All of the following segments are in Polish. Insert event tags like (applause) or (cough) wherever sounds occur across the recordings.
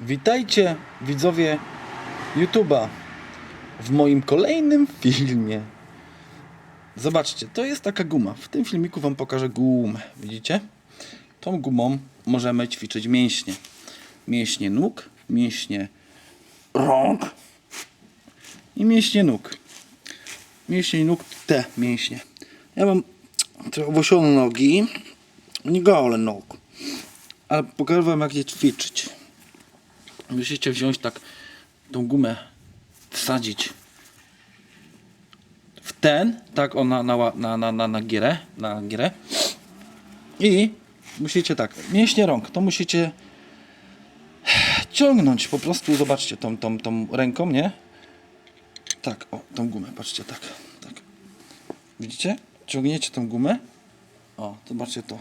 Witajcie widzowie YouTube'a w moim kolejnym filmie. Zobaczcie, to jest taka guma. W tym filmiku Wam pokażę gumę. Widzicie? Tą gumą możemy ćwiczyć mięśnie. Mięśnie nóg, mięśnie rąk i mięśnie nóg. Mięśnie nóg, te mięśnie. Ja mam owłosione nogi, nie gole nóg, ale pokażę Wam jak je ćwiczyć. Musicie wziąć tak tą gumę, wsadzić w ten, tak ona na, ła- na, na, na, na gierę, na gierę i musicie tak, mięśnie rąk, to musicie ciągnąć po prostu, zobaczcie tą, tą, tą ręką, nie? Tak, o, tą gumę, patrzcie, tak, tak. Widzicie? Ciągniecie tą gumę. O, zobaczcie to.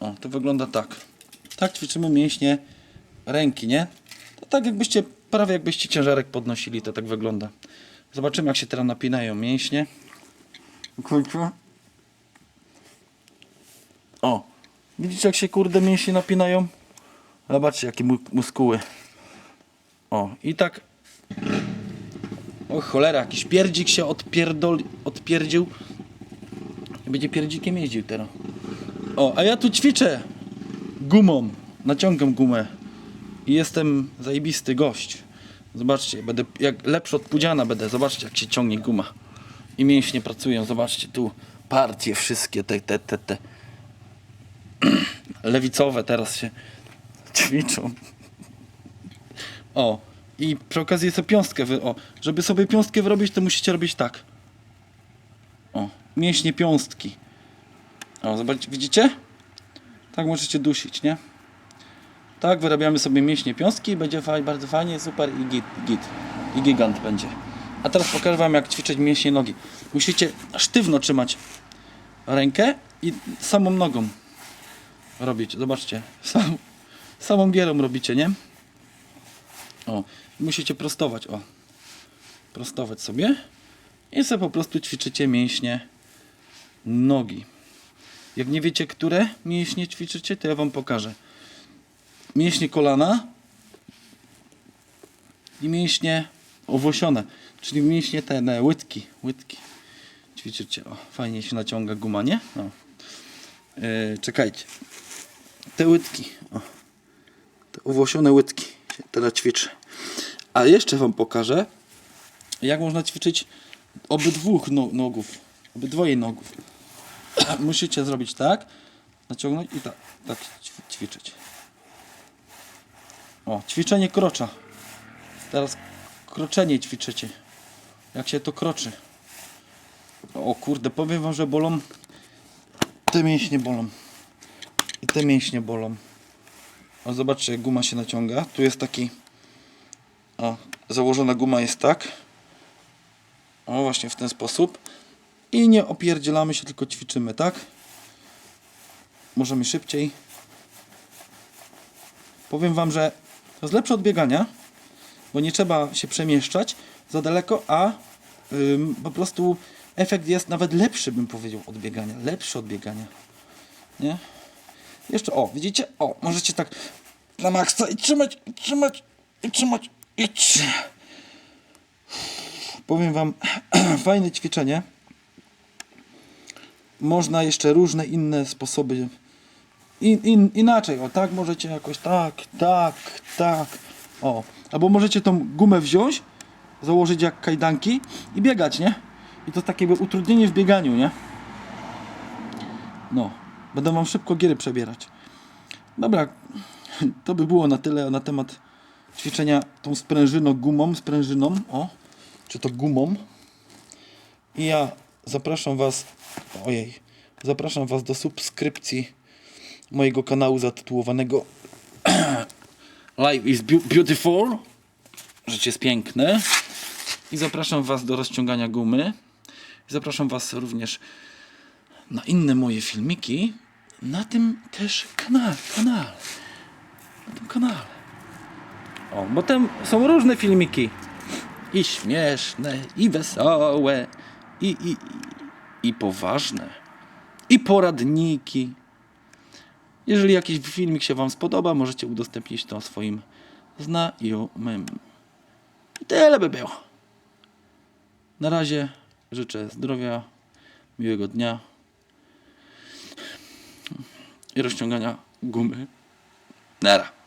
O, to wygląda tak. Tak ćwiczymy mięśnie ręki, nie? To tak jakbyście, prawie jakbyście ciężarek podnosili, to tak wygląda. Zobaczymy jak się teraz napinają mięśnie. Kurczę. O, widzicie jak się kurde mięśnie napinają? Zobaczcie jakie mu- muskuły. O, i tak o cholera, jakiś pierdzik się odpierdol, odpierdził. I będzie pierdzikiem jeździł teraz. O, a ja tu ćwiczę gumą. Naciągam gumę. I jestem zajebisty gość. Zobaczcie, będę jak lepszy od pudziana będę. Zobaczcie, jak się ciągnie guma. I mięśnie pracują. Zobaczcie tu partie wszystkie te, te, te, te. (clears throat) lewicowe teraz się ćwiczą. O, i przy okazji sobie piąstkę, wy... o, żeby sobie piąstkę wyrobić, to musicie robić tak. O, mięśnie piąstki. O, zobaczcie, widzicie? Tak możecie dusić, nie? Tak, wyrabiamy sobie mięśnie piąstki będzie bardzo fajnie, super i git, git. I gigant będzie. A teraz pokażę wam jak ćwiczyć mięśnie nogi. Musicie sztywno trzymać rękę i samą nogą robić. Zobaczcie, (laughs) sam, samą gierą robicie, nie? O, musicie prostować, o. Prostować sobie i sobie po prostu ćwiczycie mięśnie nogi. Jak nie wiecie, które mięśnie ćwiczycie, to ja wam pokażę. Mięśnie kolana i mięśnie owłosione, czyli mięśnie te ne, łydki, łydki. Ćwiczycie, o, fajnie się naciąga guma, nie? O. Yy, czekajcie. Te łydki, o. Te owłosione łydki się teraz ćwiczy. A jeszcze wam pokażę, jak można ćwiczyć obydwóch no, nogów, obydwoje nogów. (clears throat) Musicie zrobić tak, naciągnąć i tak, tak ćwi- ćwiczyć. O, ćwiczenie krocza. Teraz kroczenie ćwiczycie. Jak się to kroczy. O kurde, powiem wam, że bolą. Te mięśnie bolą. I te mięśnie bolą. O, zobaczcie, jak guma się naciąga. Tu jest taki. O, założona guma jest tak. O, właśnie w ten sposób. I nie opierdzielamy się, tylko ćwiczymy, tak? Możemy szybciej. Powiem Wam, że to jest lepsze od biegania, bo nie trzeba się przemieszczać za daleko, a ym, po prostu efekt jest nawet lepszy, bym powiedział, od biegania. Lepszy od biegania. Nie? Jeszcze, o, widzicie? O, możecie tak na maksa i trzymać, i trzymać, i trzymać, i trz- Powiem Wam, (clears throat) fajne ćwiczenie. Można jeszcze różne inne sposoby. In, in, inaczej, o tak możecie jakoś tak, tak, tak. O, albo możecie tą gumę wziąć, założyć jak kajdanki i biegać, nie? I to takie utrudnienie w bieganiu, nie? No, będę wam szybko giery przebierać. Dobra, to by było na tyle na temat ćwiczenia tą sprężyną gumą, sprężyną, o, czy to gumą. I ja zapraszam Was, ojej, zapraszam Was do subskrypcji mojego kanału zatytułowanego (clears throat) Life is beau- Beautiful. Życie jest piękne. I zapraszam Was do rozciągania gumy. Zapraszam Was również na inne moje filmiki na tym też kanale, kanale. Na tym kanale. O, bo tam są różne filmiki. I śmieszne, i wesołe, i, i, i poważne, i poradniki. Jeżeli jakiś filmik się Wam spodoba, możecie udostępnić to swoim znajomym. I tyle by było. Na razie życzę zdrowia, miłego dnia i rozciągania gumy. Nara.